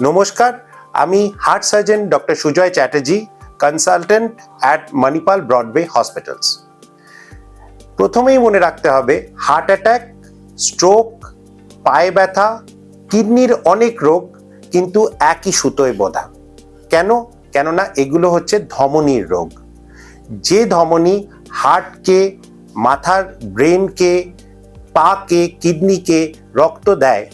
নমস্কার, আমি heart surgeon doctor Sujoy Chatterjee consultant at Manipal Broadway hospitals প্রথমেই মনে রাখতে হবে হার্ট অ্যাটাক স্ট্রোক পায়ে ব্যথা, কিডনির অনেক রোগ কিন্তু একই সুতোয় বোধা। কেন? কেননা এগুলো হচ্ছে ধমনির রোগ। যে ধমনী হার্টকে মাথার ব্রেনকে পাকে, কিডনিকে রক্ত দেয়,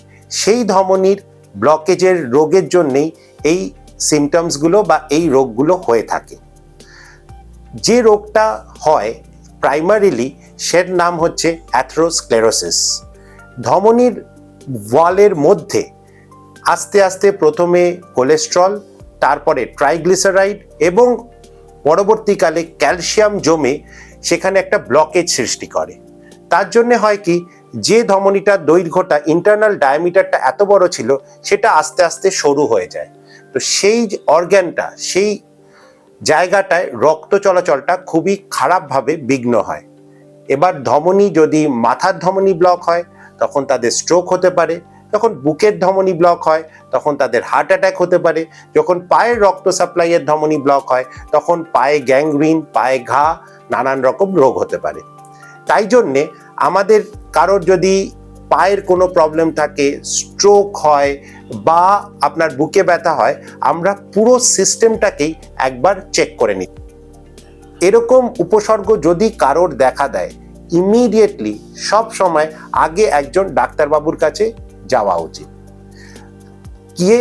সেই ধমনির ব্লকেজের রোগের জন্যেই এই সিমটমসগুলো বা এই রোগগুলো হয়ে থাকে। যে রোগটা হয় প্রাইমারিলি সের নাম হচ্ছে অ্যাথ্রোস্ক্লেরোসিস ধমনির ওয়ালের মধ্যে আস্তে আস্তে প্রথমে কোলেস্ট্রল তারপরে ট্রাইগ্লিসারাইড এবং পরবর্তীকালে ক্যালসিয়াম জমে সেখানে একটা ব্লকেজ সৃষ্টি করে। তার জন্যে হয় কি যে ধমনিটার দৈর্ঘ্যটা ইন্টারনাল ডায়ামিটারটা এত বড় ছিল, সেটা আস্তে আস্তে সরু হয়ে যায়। তো সেই অর্গ্যানটা সেই জায়গাটায় রক্ত চলাচলটা খুবই খারাপভাবে বিঘ্ন হয়। এবার ধমনী যদি মাথার ধমনী ব্লক হয়, তখন তাদের স্ট্রোক হতে পারে। যখন বুকের ধমনী ব্লক হয়, তখন তাদের হার্ট অ্যাটাক হতে পারে। যখন পায়ের রক্ত সাপ্লাইয়ের ধমনী ব্লক হয়, তখন পায়ে গ্যাংগ্রিন পায়ে ঘা, নানান রকম রোগ হতে পারে। তাই জন্যে আমাদের কারোর যদি পায়ের কোনো প্রবলেম থাকে স্ট্রোক হয় বা আপনার বুকে ব্যথা হয়, আমরা পুরো সিস্টেমটাকেই একবার চেক করে নিই। এরকম উপসর্গ যদি কারোর দেখা দেয় ইমিডিয়েটলি সব সময় আগে একজন ডাক্তারবাবুর কাছে যাওয়া উচিত। গিয়ে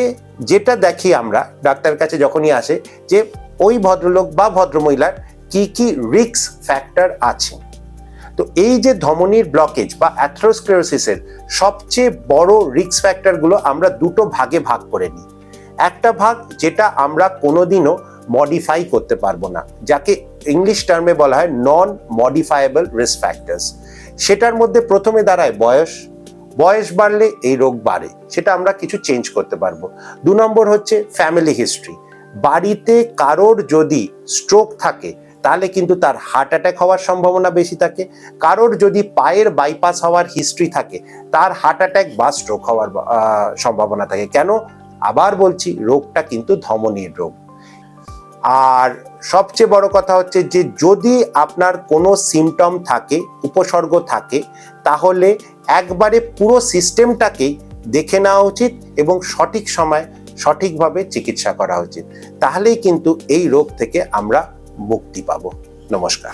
যেটা দেখি আমরা ডাক্তার কাছে যখনই আসে, যে ওই ভদ্রলোক বা ভদ্রমহিলার কি কি রিস্ক ফ্যাক্টর আছে। তো এই যে ধমনির ব্লকেজ বা অ্যাথ্রোস্ক্লেরোসিসের সবচেয়ে বড় রিস্ক ফ্যাক্টরগুলো আমরা দুটো ভাগে ভাগ করে নিই। একটা ভাগ যেটা আমরা কোনোদিনও মডিফাই করতে পারব না, যাকে ইংলিশ টার্মে বলা হয় নন মডিফায়েবল রিস্ক ফ্যাক্টরস সেটার মধ্যে প্রথমে দাঁড়ায় বয়স। বয়স বাড়লে এই রোগ বাড়ে, সেটা আমরা কিছু চেঞ্জ করতে পারব। দু নম্বর হচ্ছে ফ্যামিলি হিস্ট্রি বাড়িতে কারোর যদি স্ট্রোক থাকে তাহলে কিন্তু তার হার্ট অ্যাটাক হওয়ার সম্ভাবনা বেশি থাকে। কারোর যদি পায়ের বাইপাস হওয়ার হিস্ট্রি থাকে, তার হার্ট অ্যাটাক বা স্ট্রোক হওয়ার সম্ভাবনা থাকে। কেন? আবার বলছি, রোগটা কিন্তু ধমনির রোগ। আর সবচেয়ে বড় কথা হচ্ছে যে, যদি আপনার কোনো সিমটম থাকে, উপসর্গ থাকে, তাহলে একবারে পুরো সিস্টেমটাকেই দেখে নেওয়া উচিত এবং সঠিক সময় সঠিকভাবে চিকিৎসা করা উচিত। তাহলেই কিন্তু এই রোগ থেকে আমরা মুক্তি পাব। নমস্কার।